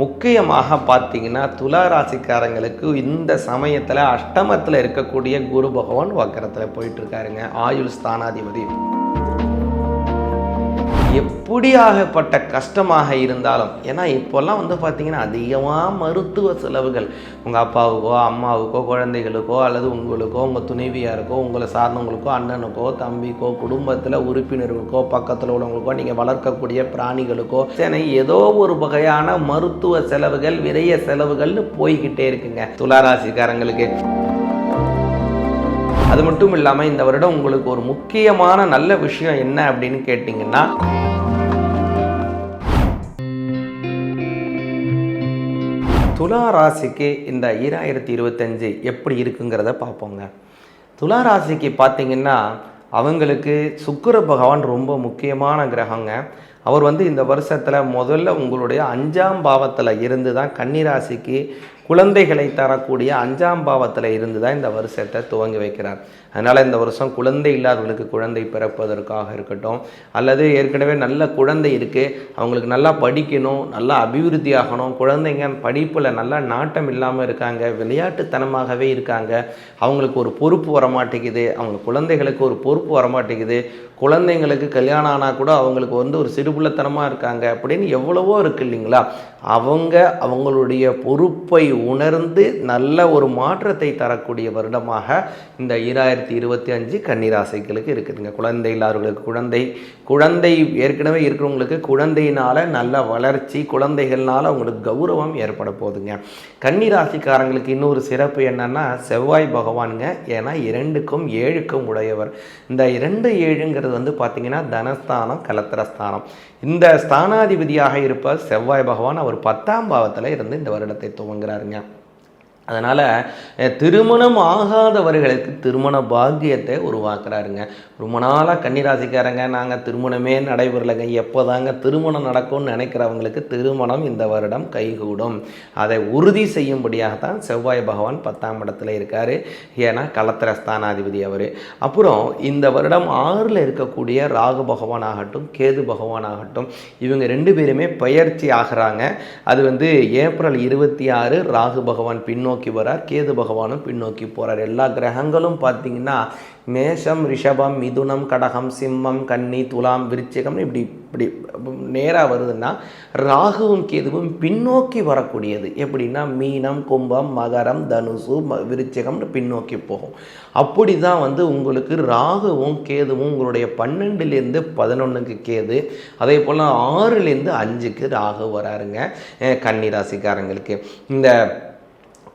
முக்கியமாக பார்த்தீங்கன்னா துலா ராசிக்காரங்களுக்கு இந்த சமயத்தில் அஷ்டமத்தில் இருக்கக்கூடிய குரு பகவான் வக்கரத்தில் போயிட்டுருக்காருங்க ஆயுள் ஸ்தானாதிபதி. எப்படியாகப்பட்ட கஷ்டமாக இருந்தாலும் ஏன்னா இப்போல்லாம் வந்து பார்த்திங்கன்னா அதிகமாக மருத்துவ செலவுகள். உங்கள் அப்பாவுக்கோ அம்மாவுக்கோ குழந்தைகளுக்கோ அல்லது உங்களுக்கோ உங்கள் துணைவியாருக்கோ உங்களை சார்ந்தவங்களுக்கோ அண்ணனுக்கோ தம்பிக்கோ குடும்பத்தில் உறுப்பினர்களுக்கோ பக்கத்தில் உள்ளவங்களுக்கோ நீங்கள் வளர்க்கக்கூடிய பிராணிகளுக்கோ சரி ஏதோ ஒரு வகையான மருத்துவ செலவுகள் விரைய செலவுகள்னு போய்கிட்டே இருக்குங்க. துளாராசிக்காரங்களுக்கு. அது மட்டும் இல்லாமல் இந்த வருடம் உங்களுக்கு ஒரு முக்கியமான நல்ல விஷயம் என்ன அப்படின்னு கேட்டிங்கன்னா துலா ராசிக்கு இந்த ஈராயிரத்தி இருபத்தஞ்சு எப்படி இருக்குங்கிறத பார்ப்போங்க. துலா ராசிக்கு பார்த்தீங்கன்னா அவங்களுக்கு சுக்கிர பகவான் ரொம்ப முக்கியமான கிரகங்க. அவர் வந்து இந்த வருஷத்தில் முதல்ல உங்களுடைய அஞ்சாம் பாவத்தில் இருந்து தான் கன்னிராசிக்கு குழந்தைகளை தரக்கூடிய அஞ்சாம் பாவத்தில் இருந்து தான் இந்த வருஷத்தை துவங்கி வைக்கிறார். அதனால் இந்த வருஷம் குழந்தை இல்லாதவர்களுக்கு குழந்தை பிறப்பதற்காக இருக்கட்டும் அல்லது ஏற்கனவே நல்ல குழந்தை இருக்குது அவங்களுக்கு நல்லா படிக்கணும் நல்லா அபிவிருத்தி ஆகணும் குழந்தைங்க படிப்பில் நல்லா நாட்டம் இல்லாமல் இருக்காங்க விளையாட்டுத்தனமாகவே இருக்காங்க அவங்களுக்கு ஒரு பொறுப்பு வரமாட்டேங்குது அவங்க குழந்தைகளுக்கு ஒரு பொறுப்பு வரமாட்டேங்குது குழந்தைங்களுக்கு கல்யாணம் ஆனால் கூட அவங்களுக்கு வந்து ஒரு சிறு சிறுபுள்ளத்தனமாக இருக்காங்க அப்படின்னு எவ்வளவோ இருக்குது இல்லைங்களா? அவங்க அவங்களுடைய பொறுப்பை உணர்ந்து நல்ல ஒரு மாற்றத்தை தரக்கூடிய வருடமாக இந்த ஈராயிரத்தி இருபத்தி அஞ்சு கன்னிராசைகளுக்கு இருக்குதுங்க. குழந்தை இல்லாதவர்களுக்கு குழந்தை குழந்தை ஏற்கனவே இருக்கிறவங்களுக்கு குழந்தையினால் நல்ல வளர்ச்சி குழந்தைகள்னால் அவங்களுக்கு கௌரவம் ஏற்பட போகுதுங்க. கன்னிராசிக்காரங்களுக்கு இன்னொரு சிறப்பு என்னென்னா செவ்வாய் பகவானுங்க. ஏன்னா இரண்டுக்கும் ஏழுக்கும் உடையவர். இந்த இரண்டு ஏழுங்கிறது வந்து பார்த்தீங்கன்னா தனஸ்தானம் கலத்திரஸ்தானம். இந்த ஸ்தானாதிபதியாக இருப்ப செவ்வாய் பகவான் அவர் பத்தாம் பாவத்தில் இருந்து இந்த வருடத்தை துவங்குறாருங்க. அதனால் திருமணம் ஆகாதவர்களுக்கு திருமண பாக்கியத்தை உருவாக்குறாருங்க. ரொம்ப நாளாக கன்னிராசிக்காரங்க நாங்கள் திருமணமே நடைபெறலைங்க. எப்போ தாங்க திருமணம் நடக்கும்னு நினைக்கிறவங்களுக்கு திருமணம் இந்த வருடம் கைகூடும். அதை உறுதி செய்யும்படியாக தான் செவ்வாய் பகவான் பத்தாம் இடத்துல இருக்கார். ஏன்னா களத்திர ஸ்தானாதிபதி அவர். அப்புறம் இந்த வருடம் ஆறில் இருக்கக்கூடிய ராகு பகவான் ஆகட்டும் கேது பகவான் ஆகட்டும் இவங்க ரெண்டு பேருமே பயிற்சி ஆகிறாங்க. அது வந்து ஏப்ரல் இருபத்தி ஆறு ராகு பகவான் பின்னோக்கி வரார் கேது பகவானும் பின்னோக்கி போகிறார் எல்லா கிரகங்களும் பார்த்தீங்கன்னா மேஷம் ரிஷபம் மிதுனம் கடகம் சிம்மம் கன்னி துலாம் விருச்சிகம் இப்படி இப்படி நேராக வருதுன்னா ராகுவும் கேதுவும் பின்னோக்கி வரக்கூடியது. எப்படின்னா மீனம் கும்பம் மகரம் தனுசு ம விருச்சிகம்னு பின்னோக்கி போகும். அப்படி தான் வந்து உங்களுக்கு ராகுவும் கேதுவும் உங்களுடைய பன்னெண்டுலேருந்து பதினொன்றுக்கு கேது அதே போல் ஆறுலேருந்து அஞ்சுக்கு ராகு வராருங்க. கன்னி கன்னிராசிக்காரங்களுக்கு இந்த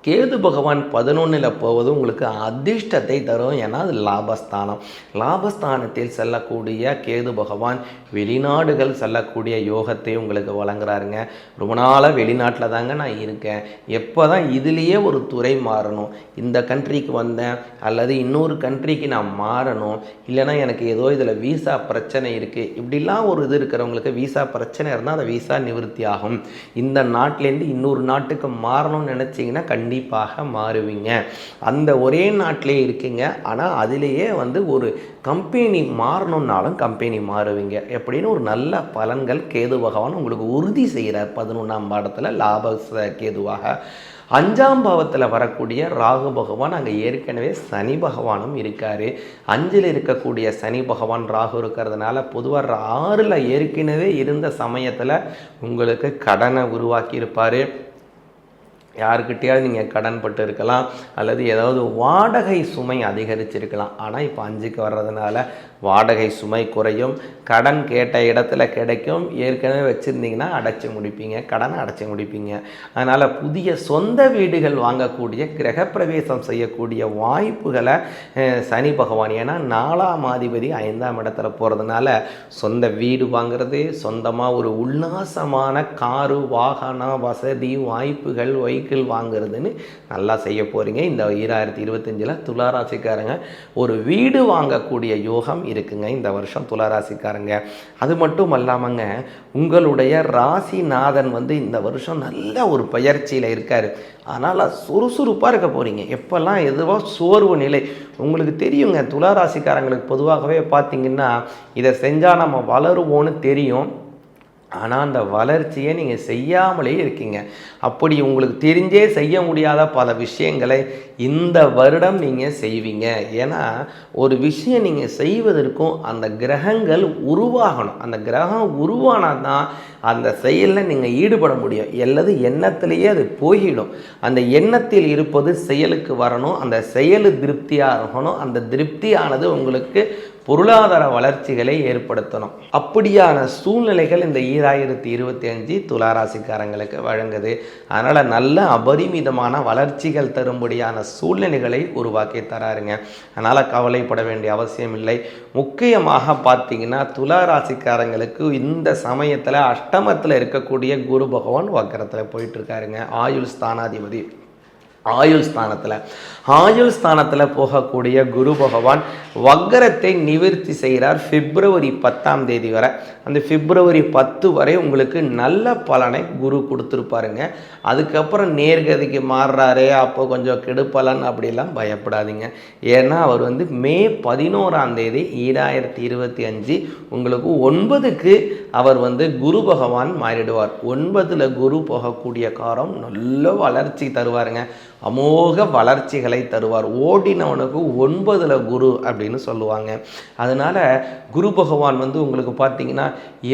கேது பகவான் பதினொன்றில் போவது உங்களுக்கு அதிர்ஷ்டத்தை தரும். ஏன்னா அது லாபஸ்தானம். லாபஸ்தானத்தில் செல்லக்கூடிய கேது பகவான் வெளிநாடுகள் செல்லக்கூடிய யோகத்தை உங்களுக்கு வழங்குறாருங்க. ரொம்ப நாளாக வெளிநாட்டில் தாங்க நான் இருக்கேன். எப்போ தான் இதுலேயே ஒரு துறை மாறணும். இந்த கண்ட்ரிக்கு வந்தேன். அல்லது இன்னொரு கண்ட்ரிக்கு நான் மாறணும். இல்லைன்னா எனக்கு ஏதோ இதில் விசா பிரச்சனை இருக்குது இப்படிலாம் ஒரு இது இருக்கிறவங்களுக்கு விசா பிரச்சனை இருந்தால் அந்த விசா நிவர்த்தி ஆகும். இந்த நாட்டிலேருந்து இன்னொரு நாட்டுக்கு மாறணும்னு நினச்சிங்கன்னா கண்டிப்பாக மாறுவீங்க. அந்த ஒரே நாட்டிலே இருக்கீங்க. ஆனால் அதிலேயே வந்து ஒரு கம்பெனி மாறணுன்னாலும் கம்பெனி மாறுவீங்க. எப்படின்னு ஒரு நல்ல பலன்கள் கேது பகவான் உங்களுக்கு உறுதி செய்கிறார். பதினொன்றாம் பாடத்தில் லாப கேதுவாக. அஞ்சாம் பாவத்தில் வரக்கூடிய ராகு பகவான் அங்கே ஏற்கனவே சனி பகவானும் இருக்கார். அஞ்சில் இருக்கக்கூடிய சனி பகவான் ராகு இருக்கிறதுனால பொதுவாக ஆறில் ஏற்கனவே இருந்த சமயத்தில் உங்களுக்கு கடனை உருவாக்கியிருப்பார். யாருக்கிட்டையாவது நீங்கள் கடன் பட்டு இருக்கலாம் அல்லது ஏதாவது வாடகை சுமை அதிகரிச்சிருக்கலாம். ஆனால் இப்போ அஞ்சுக்கு வர்றதுனால வாடகை சுமை குறையும் கடன் கேட்ட இடத்துல கிடைக்கும். ஏற்கனவே வச்சுருந்தீங்கன்னா அடைச்சி முடிப்பீங்க கடனை அடைச்சி முடிப்பீங்க. அதனால் புதிய சொந்த வீடுகள் வாங்கக்கூடிய கிரகப்பிரவேசம் செய்யக்கூடிய வாய்ப்புகளை சனி பகவான் ஏன்னா நாலாம் அதிபதி ஐந்தாம் இடத்துல போகிறதுனால சொந்த வீடு வாங்குறது சொந்தமாக ஒரு உல்லாசமான காரு வாகனம் வசதி வாய்ப்புகள் வெஹிக்கிள் வாங்குறதுன்னு நல்லா செய்ய போகிறீங்க இந்த ஈராயிரத்தி இருபத்தஞ்சில் துளாராசிக்காரங்க ஒரு வீடு வாங்கக்கூடிய யோகம் இருக்குங்க இந்த வருஷம் துளாராசிக்காரங்க. அது மட்டும் அல்லாமங்க உங்களுடைய ராசிநாதன் வந்து இந்த வருஷம் நல்ல ஒரு பயிற்சியில் இருக்கார். அதனால் சுறுசுறுப்பாக இருக்க போகிறீங்க எப்போல்லாம் எதுவோ சோர்வு நிலை. உங்களுக்கு தெரியுங்க துளாராசிக்காரங்களுக்கு பொதுவாகவே பார்த்தீங்கன்னா இதை செஞ்சால் நம்ம வளருவோன்னு தெரியும். ஆனால் அந்த வளர்ச்சியை நீங்கள் செய்யாமலே இருக்கீங்க. அப்படி உங்களுக்கு தெரிஞ்சே செய்ய முடியாத பல விஷயங்களை இந்த வருடம் நீங்கள் செய்வீங்க. ஏன்னா ஒரு விஷயம் நீங்கள் செய்வதற்கும் அந்த கிரகங்கள் உருவாகணும். அந்த கிரகம் உருவானால் தான் அந்த செயலில் நீங்கள் ஈடுபட முடியும். அல்லது எண்ணத்திலேயே அது போயிடும் அந்த எண்ணத்தில் இருப்பது செயலுக்கு வரணும். அந்த செயல் திருப்தியாக இருக்கணும். அந்த திருப்தியானது உங்களுக்கு பொருளாதார வளர்ச்சிகளை ஏற்படுத்தணும். அப்படியான சூழ்நிலைகள் இந்த ஈராயிரத்தி இருபத்தி அஞ்சு துளாராசிக்காரங்களுக்கு வழங்குது. அதனால் நல்ல அபரிமிதமான வளர்ச்சிகள் தரும்படியான சூழ்நிலைகளை உருவாக்கி தராருங்க. அதனால் கவலைப்பட வேண்டிய அவசியம் இல்லை முக்கியமாக பார்த்தீங்கன்னா துளாராசிக்காரங்களுக்கு இந்த சமயத்தில் அஷ்டமத்தில் இருக்கக்கூடிய குரு பகவான் வக்கரத்தில் போயிட்டுருக்காருங்க ஆயுள் ஸ்தானாதிபதி. ஆயுள் ஸ்தானத்தில். ஆயுள் ஸ்தானத்தில் போகக்கூடிய குரு பகவான் வக்கரத்தை நிவர்த்தி செய்கிறார் பிப்ரவரி பத்தாம் தேதி வரை. அந்த பிப்ரவரி பத்து வரை உங்களுக்கு நல்ல பலனை குரு கொடுத்துருப்பாருங்க. அதுக்கப்புறம் நேர்கதிக்கு மாறுறாரு அப்போ கொஞ்சம் கெடுப்பலன் அப்படிலாம் பயப்படாதீங்க. ஏன்னா அவர் வந்து மே பதினோராம் தேதி ஈராயிரத்தி இருபத்தி அஞ்சு உங்களுக்கு ஒன்பதுக்கு அவர் வந்து குரு பகவான் மாறிடுவார். ஒன்பதில் குரு போகக்கூடிய காரம் நல்ல வளர்ச்சி தருவாருங்க. அமோக வளர்ச்சிகளை தருவார். ஓடினவனுக்கு ஒன்பதில் குரு அப்படின்னு சொல்லுவாங்க. அதனால் குரு பகவான் வந்து உங்களுக்கு பார்த்தீங்கன்னா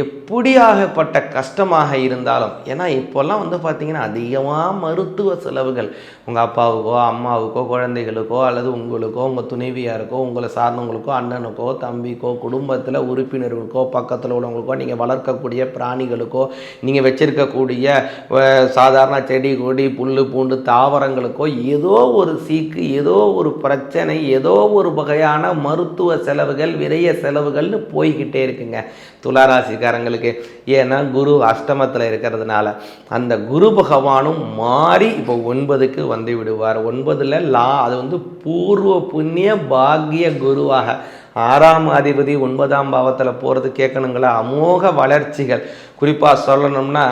எப்படியாகப்பட்ட கஷ்டமாக இருந்தாலும் ஏன்னா இப்போல்லாம் வந்து பார்த்திங்கன்னா அதிகமாக மருத்துவ செலவுகள். உங்கள் அப்பாவுக்கோ அம்மாவுக்கோ குழந்தைகளுக்கோ அல்லது உங்களுக்கோ உங்கள் துணைவியாருக்கோ உங்களை சார்ந்தவங்களுக்கோ அண்ணனுக்கோ தம்பிக்கோ குடும்பத்தில் உறுப்பினர்களுக்கோ பக்கத்தில் உள்ளவங்களுக்கோ நீங்கள் வளர்க்கக்கூடிய பிராணிகளுக்கோ நீங்கள் வச்சிருக்கக்கூடிய சாதாரண செடி கொடி புல் பூண்டு தாவரங்களுக்கோ ஏதோ ஒரு சீக்கு ஏதோ ஒரு பிரச்சனை ஏதோ ஒரு வகையான மருத்துவ செலவுகள் விரைய செலவுகள்னு போய்கிட்டே இருக்குங்க. துளாராசிக்காரங்களுக்கு. ஏன்னா குரு அஷ்டமத்தில் இருக்கிறதுனால அந்த குரு பகவானும் மாறி இப்போ ஒன்பதுக்கு வந்து விடுவார். ஒன்பதில் லா அது வந்து பூர்வ புண்ணிய பாக்கிய குருவாக. ஆறாம் அதிபதி ஒன்பதாம் பாவத்தில் போகிறது கேட்கணுங்களா? அமோக வளர்ச்சிகள். குறிப்பாக சொல்லணும்னா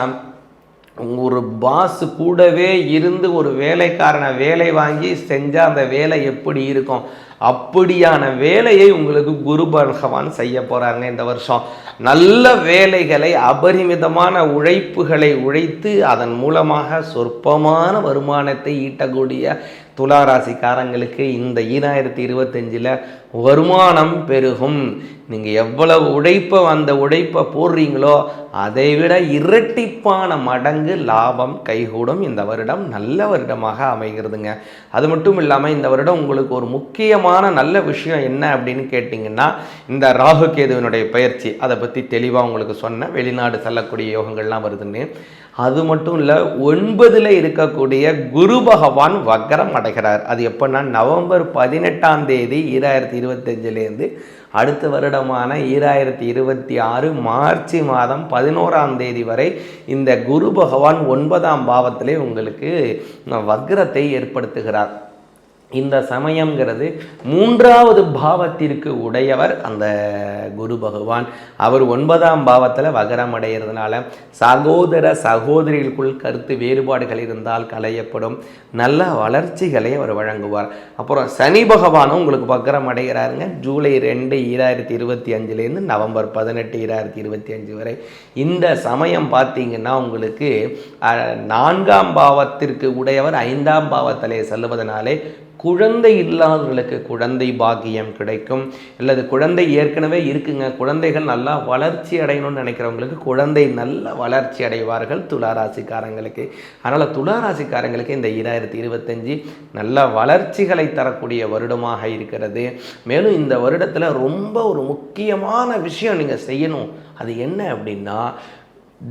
ஒரு பாஸ் கூடவே இருந்து ஒரு வேலைக்காரனை வேலை வாங்கி செஞ்சால் அந்த வேலை எப்படி இருக்கும்? அப்படியான வேலையை உங்களுக்கு குரு பகவான் செய்ய போகிறாங்க இந்த வருஷம். நல்ல வேலைகளை அபரிமிதமான உழைப்புகளை உழைத்து அதன் மூலமாக சொற்பமான வருமானத்தை ஈட்டக்கூடிய துளாராசிக்காரங்களுக்கு இந்த ஈராயிரத்தி இருபத்தஞ்சில் வருமானம் பெருகும். நீங்கள் எவ்வளவு உழைப்பை அந்த உழைப்பை போடுறீங்களோ அதை விட இரட்டிப்பான மடங்கு லாபம் கைகூடும். இந்த வருடம் நல்ல வருடமாக அமைகிறதுங்க. அது மட்டும் இல்லாமல் இந்த வருடம் உங்களுக்கு ஒரு முக்கியமான நல்ல விஷயம் என்ன அப்படின்னு கேட்டிங்கன்னா இந்த ராகு கேதுவினுடைய பயிற்சி. அதை பற்றி தெளிவாக உங்களுக்கு சொன்னேன். வெளிநாடு செல்லக்கூடிய யோகங்கள்லாம் வருதுன்னு. அது மட்டும் இல்லை ஒன்பதில் இருக்கக்கூடிய குரு பகவான் வக்கரம் அடைகிறார். அது எப்போன்னா நவம்பர் பதினெட்டாம் தேதி ஈராயிரத்தி இருபத்தஞ்சிலேருந்து அடுத்த வருடமான ஈராயிரத்தி இருபத்தி ஆறு மார்ச் மாதம் பதினோராம் தேதி வரை இந்த குரு பகவான் ஒன்பதாம் பாவத்திலே உங்களுக்கு வக்ரத்தை ஏற்படுத்துகிறார். இந்த சமயங்கிறது மூன்றாவது பாவத்திற்கு உடையவர் அந்த குரு பகவான். அவர் ஒன்பதாம் பாவத்தில் வகரம் அடைகிறதுனால சகோதர சகோதரிகளுக்குள் கருத்து வேறுபாடுகள் இருந்தால் களையப்படும். நல்ல வளர்ச்சிகளை அவர் வழங்குவார். அப்புறம் சனி பகவானும் உங்களுக்கு வக்கரம் அடைகிறாருங்க ஜூலை ரெண்டு ஈராயிரத்தி இருபத்தி அஞ்சுலேருந்து நவம்பர் பதினெட்டு ஈராயிரத்தி இருபத்தி அஞ்சு வரை. இந்த சமயம் பார்த்தீங்கன்னா உங்களுக்கு நான்காம் பாவத்திற்கு உடையவர் ஐந்தாம் பாவத்திலே செல்வதனாலே குழந்தை இல்லாதவர்களுக்கு குழந்தை பாக்கியம் கிடைக்கும். அல்லது குழந்தை ஏற்கனவே இருக்குங்க. குழந்தைகள் நல்லா வளர்ச்சி அடையணும்னு நினைக்கிறவங்களுக்கு குழந்தை நல்ல வளர்ச்சி அடைவார்கள் துளாராசிக்காரங்களுக்கு. அதனால் துளாராசிக்காரங்களுக்கு இந்த இரண்டாயிரத்தி இருபத்தஞ்சி நல்ல வளர்ச்சிகளை தரக்கூடிய வருடமாக இருக்கிறது. மேலும் இந்த வருடத்தில் ரொம்ப ஒரு முக்கியமான விஷயம் நீங்கள் செய்யணும். அது என்ன அப்படின்னா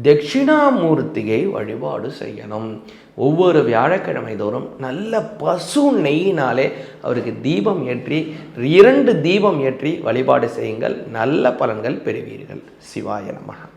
தட்சிணாமூர்த்தியை வழிபாடு செய்யணும். ஒவ்வொரு வியாழக்கிழமை தோறும் நல்ல பசு நெய்யினாலே அவருக்கு தீபம் ஏற்றி இரண்டு தீபம் ஏற்றி வழிபாடு செய்யுங்கள். நல்ல பலன்கள் பெறுவீர்கள். சிவாய நமகா.